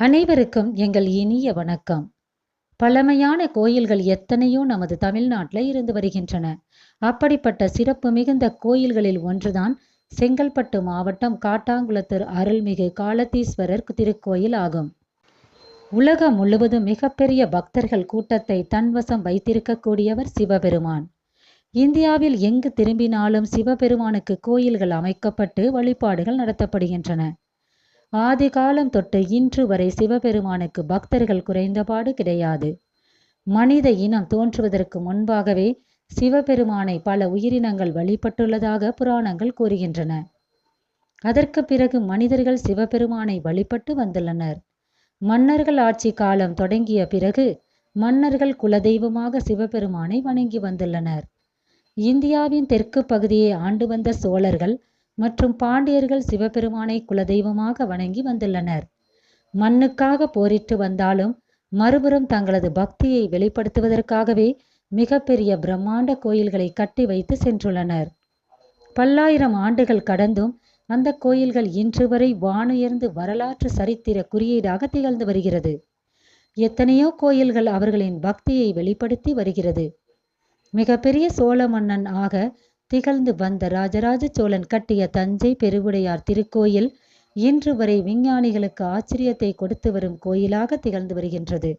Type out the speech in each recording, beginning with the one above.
அனைவருக்கும் எங்கள் இனிய வணக்கம். பழமையான கோயில்கள் எத்தனையோ நமது தமிழ்நாட்டில் இருந்து வருகின்றன. அப்படிப்பட்ட சிறப்பு மிகுந்த கோயில்களில் ஒன்றுதான் செங்கல்பட்டு மாவட்டம் காட்டாங்குளத்தூர் அருள்மிகு காலத்தீஸ்வரர் திருக்கோயில் ஆகும். உலகம் முழுவதும் மிகப்பெரிய பக்தர்கள் கூட்டத்தை தன்வசம் வைத்திருக்கக்கூடியவர் சிவபெருமான். இந்தியாவில் எங்கு திரும்பினாலும் சிவபெருமானுக்கு கோயில்கள் அமைக்கப்பட்டு வழிபாடுகள் நடத்தப்படுகின்றன. ஆதி காலம் தொட்டு இன்று வரை சிவபெருமானுக்கு பக்தர்கள் குறைந்தபாடு கிடையாது. மனித இனம் தோன்றுவதற்கு முன்பாகவே சிவபெருமானை பல உயிரினங்கள் வழிபட்டுள்ளதாக புராணங்கள் கூறுகின்றன. அதற்கு பிறகு மனிதர்கள் சிவபெருமானை வழிபட்டு வந்துள்ளனர். மன்னர்கள் ஆட்சி காலம் தொடங்கிய பிறகு மன்னர்கள் குலதெய்வமாக சிவபெருமானை வணங்கி வந்துள்ளனர். இந்தியாவின் தெற்கு பகுதியை ஆண்டு வந்த சோழர்கள் மற்றும் பாண்டியர்கள் சிவபெருமானை குலதெய்வமாக வணங்கி வந்துள்ளனர். மண்ணுக்காக போரிட்டு வந்தாலும் மறுபுறம் தங்களது பக்தியை வெளிப்படுத்துவதற்காகவே மிகப்பெரிய பிரம்மாண்ட கோயில்களை கட்டி வைத்து சென்றுள்ளனர். பல்லாயிரம் ஆண்டுகள் கடந்தும் அந்த கோயில்கள் இன்று வரை வானுயர்ந்து வரலாற்று சரித்திர குறியீடாக திகழ்ந்து வருகிறது. எத்தனையோ கோயில்கள் அவர்களின் பக்தியை வெளிப்படுத்தி வருகிறது. மிகப்பெரிய சோழ மன்னன் ஆக திகழ்ந்து வந்த ராஜராஜ சோழன் கட்டிய தஞ்சை பெருவுடையார் திருக்கோயில் இன்று வரை விஞ்ஞானிகளுக்கு ஆச்சரியத்தை கொடுத்து வரும் கோயிலாக திகழ்ந்து வருகின்றது.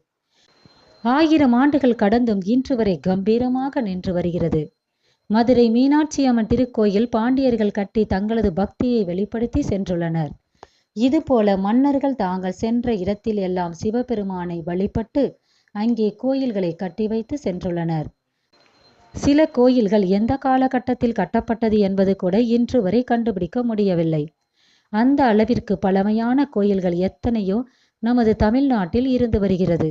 ஆயிரம் ஆண்டுகள் கடந்தும் இன்று வரை கம்பீரமாக நின்று வருகிறது. மதுரை மீனாட்சி அம்மன் திருக்கோயில் பாண்டியர்கள் கட்டி தங்களது பக்தியை வெளிப்படுத்தி சென்றுள்ளனர். இதுபோல மன்னர்கள் தாங்கள் சென்ற இடத்தில் எல்லாம் சிவபெருமானை வழிபட்டு அங்கே கோயில்களை கட்டி வைத்து சென்றுள்ளனர். சில கோயில்கள் எந்த காலகட்டத்தில் கட்டப்பட்டது என்பது கூட இன்று வரை கண்டுபிடிக்க முடியவில்லை. அந்த அளவிற்கு பழமையான கோயில்கள் எத்தனையோ நமது தமிழ்நாட்டில் இருந்து வருகிறது.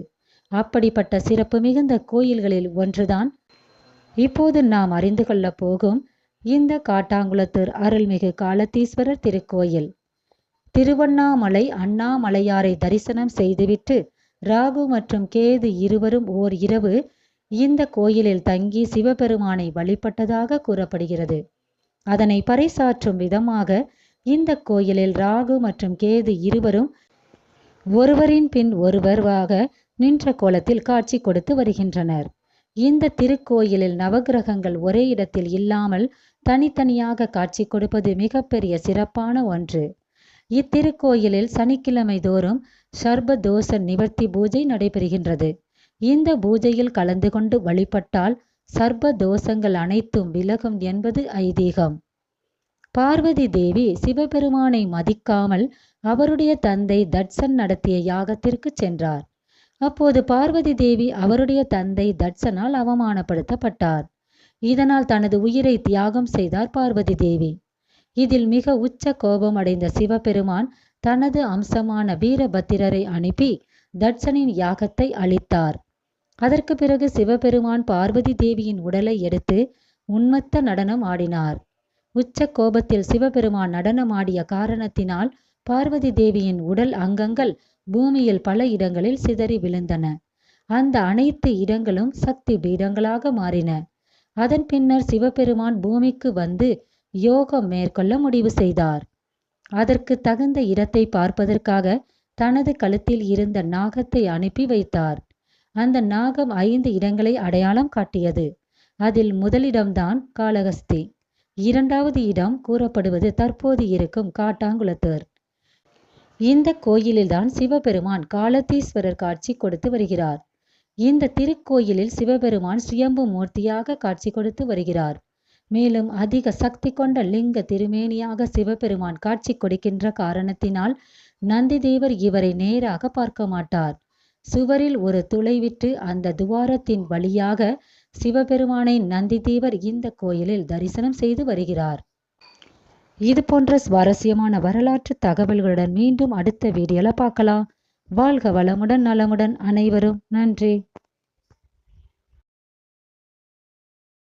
அப்படிப்பட்ட சிறப்பு மிகுந்த கோயில்களில் ஒன்றுதான். இப்போது நாம் அறிந்து கொள்ளப் போகும் இந்த காட்டாங்குளத்தூர் அருள்மிகு காலத்தீஸ்வரர் திருக்கோயில். திருவண்ணாமலை அண்ணாமலையாரை தரிசனம் செய்துவிட்டு ராகு மற்றும் கேது இருவரும் ஓர் இரவு இந்த கோயிலில் தங்கி சிவபெருமானை வழிபட்டதாக கூறப்படுகிறது. அதனை பறைசாற்றும் விதமாக இந்த கோயிலில் ராகு மற்றும் கேது இருவரும் ஒருவரின் பின் ஒருவராக நின்ற கோலத்தில் காட்சி கொடுத்து வருகின்றனர். இந்த திருக்கோயிலில் நவகிரகங்கள் ஒரே இடத்தில் இல்லாமல் தனித்தனியாக காட்சி கொடுப்பது மிகப்பெரிய சிறப்பான ஒன்று. இத்திருக்கோயிலில் சனிக்கிழமை தோறும் சர்பதோஷ நிவர்த்தி பூஜை நடைபெறுகின்றது. இந்த பூஜையில் கலந்து கொண்டு வழிபட்டால் சர்ப தோஷங்கள் அனைத்தும் விலகும் என்பது ஐதீகம். பார்வதி தேவி சிவபெருமானை மதிக்காமல் அவருடைய தந்தை தட்சன் நடத்திய யாகத்திற்கு சென்றார். அப்போது பார்வதி தேவி அவருடைய தந்தை தட்சனால் அவமானப்படுத்தப்பட்டார். இதனால் தனது உயிரை தியாகம் செய்தார் பார்வதி தேவி. இதில் மிக உச்ச கோபம் அடைந்த சிவபெருமான் தனது அம்சமான வீரபத்திரரை அனுப்பி தட்சனின் யாகத்தை அழித்தார் அதற்கு பிறகு சிவபெருமான் பார்வதி தேவியின் உடலை எடுத்து உன்மத்த நடனம் ஆடினார். உச்ச கோபத்தில் சிவபெருமான் நடனமாடிய காரணத்தினால் பார்வதி தேவியின் உடல் அங்கங்கள் பூமியில் பல இடங்களில் சிதறி விழுந்தன. அந்த அனைத்து இடங்களும் சக்தி பீடங்களாக மாறின. அதன் பின்னர் சிவபெருமான் பூமிக்கு வந்து யோகம் மேற்கொள்ள முடிவு செய்தார். அதற்கு தகுந்த இடத்தை பார்ப்பதற்காக தனது கழுத்தில் இருந்த நாகத்தை அனுப்பி வைத்தார். அந்த நாகம் ஐந்து இடங்களை அடையாளம் காட்டியது. அதில் முதலிடம்தான் காளகஸ்தி இரண்டாவது இடம் கூறப்படுவது தற்போது இருக்கும் காட்டாங்குளத்தூர். இந்த கோயிலில்தான் சிவபெருமான் காலத்தீஸ்வரர் காட்சி கொடுத்து வருகிறார். இந்த திருக்கோயிலில் சிவபெருமான் சுயம்பு மூர்த்தியாக காட்சி கொடுத்து வருகிறார். மேலும் அதிக சக்தி கொண்ட லிங்க திருமேனியாக சிவபெருமான் காட்சி கொடுக்கின்ற காரணத்தினால் நந்திதேவர் இவரை நேராக பார்க்க மாட்டார். சுவரில் ஒரு துளை விட்டு அந்த துவாரத்தின் வழியாக சிவபெருமானை நந்திதேவர் இந்த கோயிலில் தரிசனம் செய்து வருகிறார். இது போன்ற சுவாரஸ்யமான வரலாற்று தகவல்களுடன் மீண்டும் அடுத்த வீடியோல பார்க்கலாம். வாழ்க வளமுடன் நலமுடன் அனைவரும். நன்றி.